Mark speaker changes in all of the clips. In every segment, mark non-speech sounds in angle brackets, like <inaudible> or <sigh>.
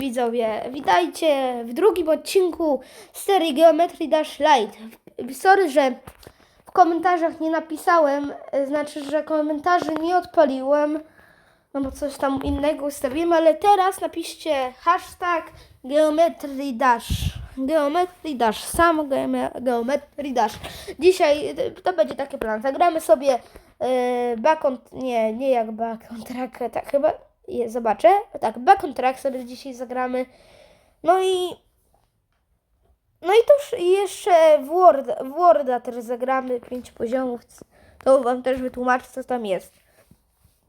Speaker 1: widzowie, witajcie w drugim odcinku serii Geometry Dash Light. Sorry, że w komentarzach nie napisałem, e, znaczy, że komentarzy nie odpaliłem, no bo coś tam innego ustawiłem, ale teraz napiszcie hashtag Geometry Dash. Geometry Dash, sam geome- Geometry Dash. Dzisiaj e, to będzie taki plan. Zagramy sobie e, back on, nie, nie jak back on track, tak chyba, zobaczę. Tak, back on track sobie dzisiaj zagramy. No i no i już jeszcze w Worda, w Worda też zagramy pięć poziomów. To wam też wytłumaczę, co tam jest.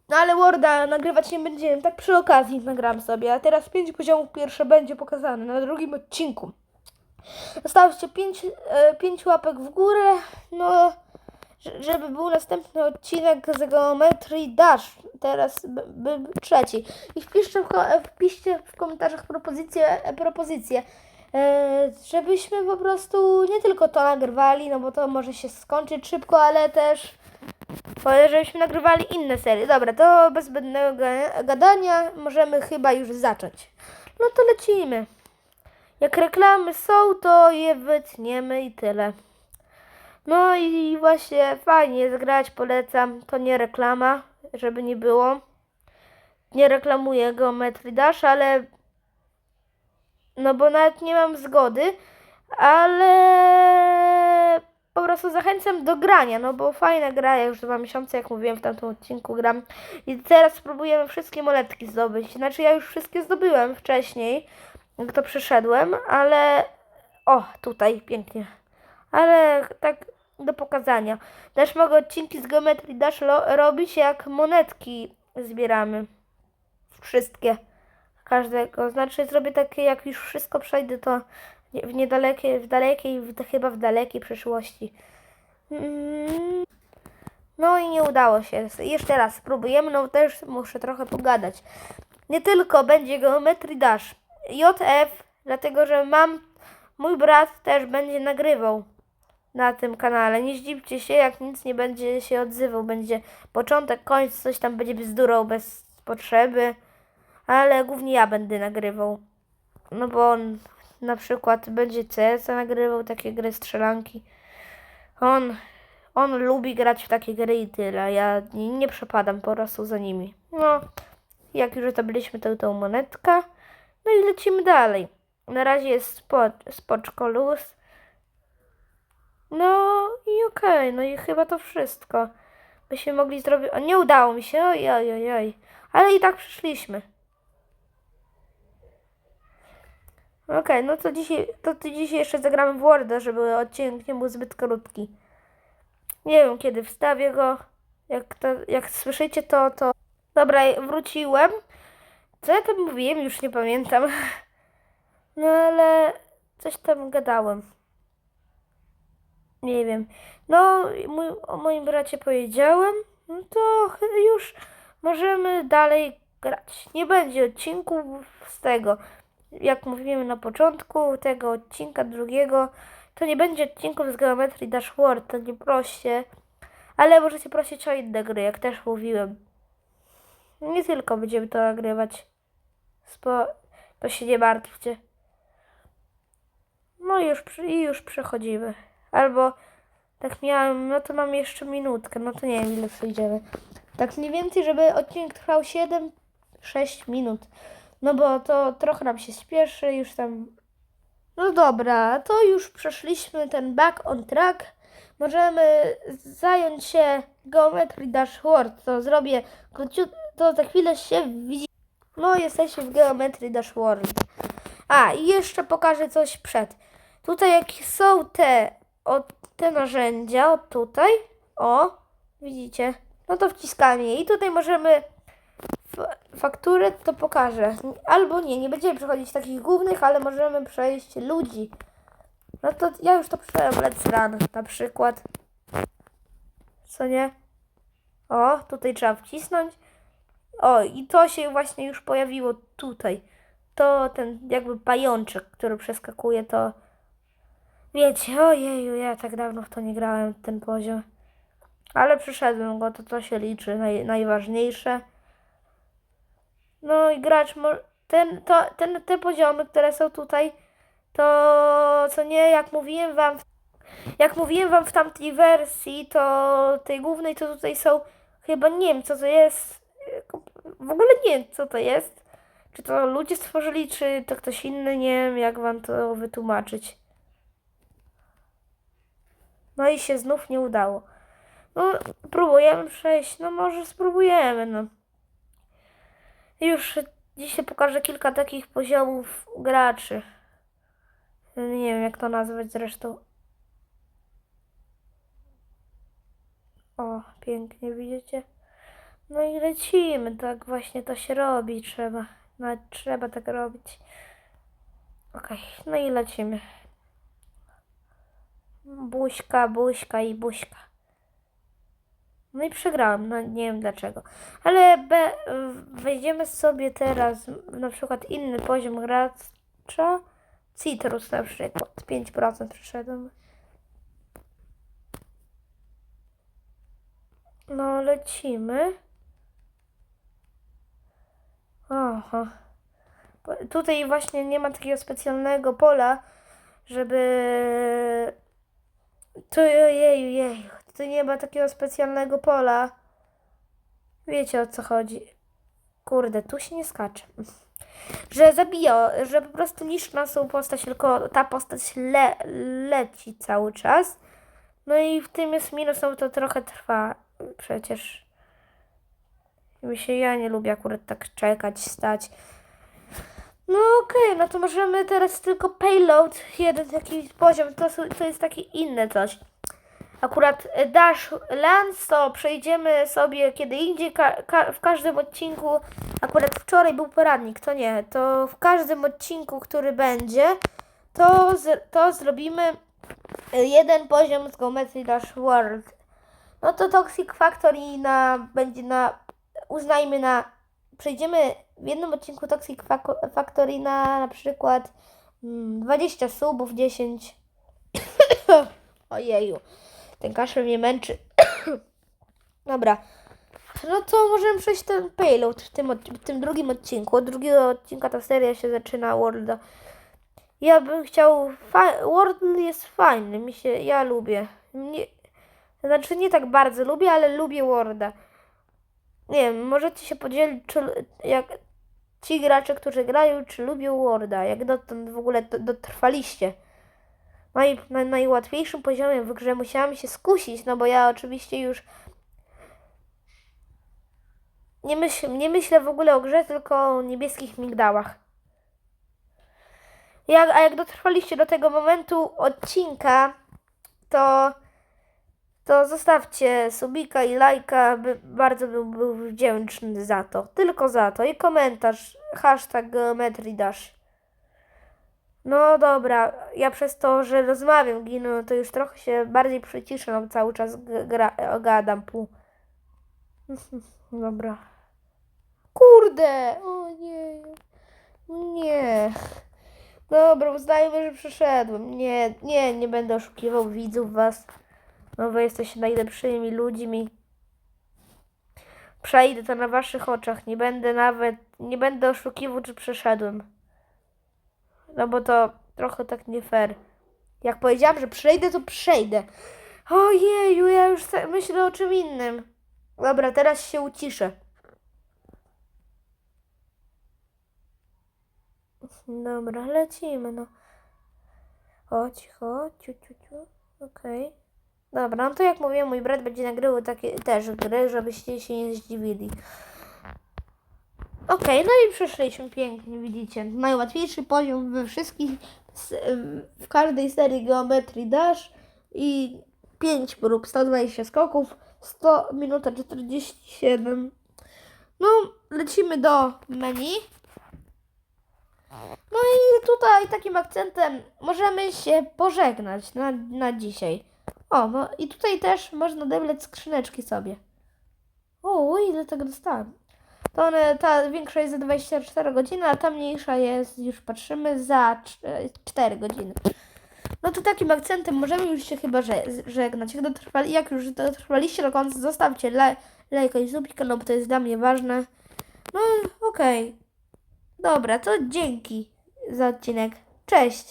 Speaker 1: No ale Worda nagrywać nie będziemy, tak przy okazji nagram sobie. A teraz pięć poziomów pierwsze będzie pokazane na drugim odcinku. Zostawcie pięć, e, pięć łapek w górę, no żeby był następny odcinek z Geometry Dash. Teraz b- b- trzeci. I wpiszcie w, wpiszcie w komentarzach propozycje, propozycje e, żebyśmy po prostu nie tylko to nagrywali, no bo to może się skończyć szybko, ale też żebyśmy nagrywali inne serie. Dobra, to bez zbędnego ga- gadania możemy chyba już zacząć. No to lecimy. Jak reklamy są, to je wytniemy i tyle. No i właśnie fajnie jest grać, polecam. To nie reklama, żeby nie było. Nie reklamuję Geometry Dash, ale no bo nawet nie mam zgody, ale po prostu zachęcam do grania, no bo fajna gra, ja już dwa miesiące, jak mówiłem w tamtym odcinku gram i teraz spróbujemy wszystkie moletki zdobyć. Znaczy ja już wszystkie zdobyłem wcześniej, jak to przeszedłem, ale o, tutaj pięknie. Ale tak do pokazania. Też mogę odcinki z Geometry Dash lo- robić, jak monetki zbieramy. Wszystkie. Każdego. Znaczy zrobię takie, jak już wszystko przejdę, to w niedalekiej, w dalekiej, w, chyba w dalekiej przyszłości. Mm. No i nie udało się. Jeszcze raz spróbujemy, no też muszę trochę pogadać. Nie tylko będzie Geometry Dash. JF, dlatego że mam, mój brat też będzie nagrywał na tym kanale. Nie zdziwcie się, jak nic nie będzie się odzywał. Będzie początek, koniec, coś tam będzie bzdurał bez potrzeby. Ale głównie ja będę nagrywał. No bo on na przykład będzie CS nagrywał takie gry strzelanki. On, on lubi grać w takie gry i tyle. Ja nie, nie przepadam po prostu za nimi. No, jak już zdobyliśmy tą, tą monetkę. No i lecimy dalej. Na razie jest spo, spoczko luz. No i okej, no i chyba to wszystko. Byśmy mogli zrobić... O, nie udało mi się, oj, oj, oj, oj. Ale i tak przyszliśmy. Okej, no to dzisiaj, to ty dzisiaj jeszcze zagramy w Worda, żeby odcinek nie był zbyt krótki. Nie wiem kiedy wstawię go. Jak, to, jak słyszycie to, to... Dobra, wróciłem. Co ja tam mówiłem? Już nie pamiętam. <laughs> No ale coś tam gadałem. Nie wiem. No, mój, o moim bracie powiedziałem. No to już możemy dalej grać. Nie będzie odcinków z tego jak mówiłem na początku tego odcinka drugiego, to nie będzie odcinków z Geometry Dash World, to nie proście, ale możecie prosić o inne gry, jak też mówiłem. Nie tylko będziemy to nagrywać. Spo... To się nie martwcie. No i już, i już przechodzimy. Albo tak miałem, no to mam jeszcze minutkę, no to nie wiem ile przejdziemy. Tak mniej więcej, żeby odcinek trwał 7-6 minut. No bo to trochę nam się spieszy, już tam. No dobra, to już przeszliśmy ten back on track. Możemy zająć się Geometry Dash World. To zrobię króciut, to za chwilę się widzi. No, jesteśmy w Geometry Dash World. A, i jeszcze pokażę coś przed. Tutaj jakie są te, o, te narzędzia, o tutaj, o, widzicie, no to wciskamy je i tutaj możemy fakturę, to pokażę. Albo nie, nie będziemy przechodzić takich głównych, ale możemy przejść ludzi. No to ja już to przeczytałem Let's Run na przykład. Co nie? O, tutaj trzeba wcisnąć. O, i to się właśnie już pojawiło tutaj. To ten jakby pajączek, który przeskakuje, to... Wiecie, ojeju, ja tak dawno w to nie grałem, ten poziom. Ale przyszedłem go, to to się liczy, naj, najważniejsze. No i gracz ten, to, ten, te poziomy, które są tutaj, to co nie, jak mówiłem wam, jak mówiłem wam w tamtej wersji, to tej głównej, to tutaj są, chyba nie wiem co to jest, w ogóle nie wiem co to jest, czy to ludzie stworzyli, czy to ktoś inny, nie wiem jak wam to wytłumaczyć. No i się znów nie udało. No, próbujemy przejść, no może spróbujemy, no. Już dzisiaj pokażę kilka takich poziomów graczy. Nie wiem jak to nazwać zresztą. O, pięknie widzicie? No i lecimy, tak właśnie to się robi, trzeba. Nawet trzeba tak robić. Okej, no i lecimy. Buźka, buźka i buźka. No i przegrałem, no nie wiem dlaczego. Ale be, wejdziemy sobie teraz na przykład inny poziom gracza. Citrus na przykład. 5% przyszedłem. No lecimy. Aha. Tutaj właśnie nie ma takiego specjalnego pola, żeby... Tu, jeju, jeju. Tu nie ma takiego specjalnego pola. Wiecie o co chodzi. Kurde, tu się nie skacze. Że zabija, że po prostu niszczy naszą postać, tylko ta postać le, leci cały czas. No i w tym jest minus, no to trochę trwa przecież. Mi się ja nie lubię akurat tak czekać, stać. No okej, no to możemy teraz tylko payload, jeden jakiś poziom, to, to jest takie inne coś. Akurat Dash Lands to przejdziemy sobie kiedy indziej, ka- ka- w każdym odcinku, akurat wczoraj był poradnik, to nie, to w każdym odcinku, który będzie, to, to zrobimy jeden poziom z Geometry Dash World. No to Toxic Factory na, będzie na, uznajmy na, przejdziemy w jednym odcinku Toxic Fac- Factory na na przykład mm, 20 subów, 10. <coughs> Ojeju, ten kaszel mnie męczy. <coughs> Dobra, no to możemy przejść ten payload w tym, w tym drugim odcinku. Od drugiego odcinka ta seria się zaczyna Worlda. Ja bym chciał. World jest fajny, mi się. Ja lubię. Nie, znaczy nie tak bardzo lubię, ale lubię Worda. Nie wiem, możecie się podzielić, czy jak ci gracze, którzy grają, czy lubią Worda, jak dotąd w ogóle do, dotrwaliście. Naj, na najłatwiejszym poziomie w grze musiałam się skusić, no bo ja oczywiście już nie, myśl, nie myślę w ogóle o grze, tylko o niebieskich migdałach. Jak, a jak dotrwaliście do tego momentu odcinka, to to zostawcie subika i lajka, by, bardzo bym był wdzięczny za to. Tylko za to. I komentarz, hashtag Geometry Dash. No dobra, ja przez to, że rozmawiam, ginę, to już trochę się bardziej przyciszę, no cały czas gra, gadam pół. <laughs> Dobra. Kurde! O nie. Nie. Dobra, uznajmy, że przeszedłem. Nie, nie, nie będę oszukiwał widzów was. No wy jesteście najlepszymi ludźmi. Przejdę to na waszych oczach. Nie będę nawet, nie będę oszukiwał, czy przeszedłem. No bo to trochę tak nie fair. Jak powiedziałam, że przejdę, to przejdę. Ojeju, ja już myślę o czym innym. Dobra, teraz się uciszę. Dobra, lecimy, no. Chodź, chodź, ciu, ciu, ciu. Okej. Dobra, no to jak mówiłem, mój brat będzie nagrywał takie też gry, żebyście się nie zdziwili. Okej, no i przeszliśmy pięknie, widzicie. Najłatwiejszy poziom we wszystkich, w każdej serii Geometry Dash i 5 prób, 120 skoków, 100 minuta 47. No, lecimy do menu. No i tutaj takim akcentem możemy się pożegnać na, na dzisiaj. O, no i tutaj też można odebrać skrzyneczki sobie. O, ile tego dostałem. To one, ta większa jest za 24 godziny, a ta mniejsza jest, już patrzymy, za 4 godziny. No to takim akcentem możemy już się chyba że, żegnać. Jak, dotrwali, jak już dotrwaliście do końca, zostawcie laj, lajka i subika, no bo to jest dla mnie ważne. No okej. Dobra, to dzięki za odcinek. Cześć!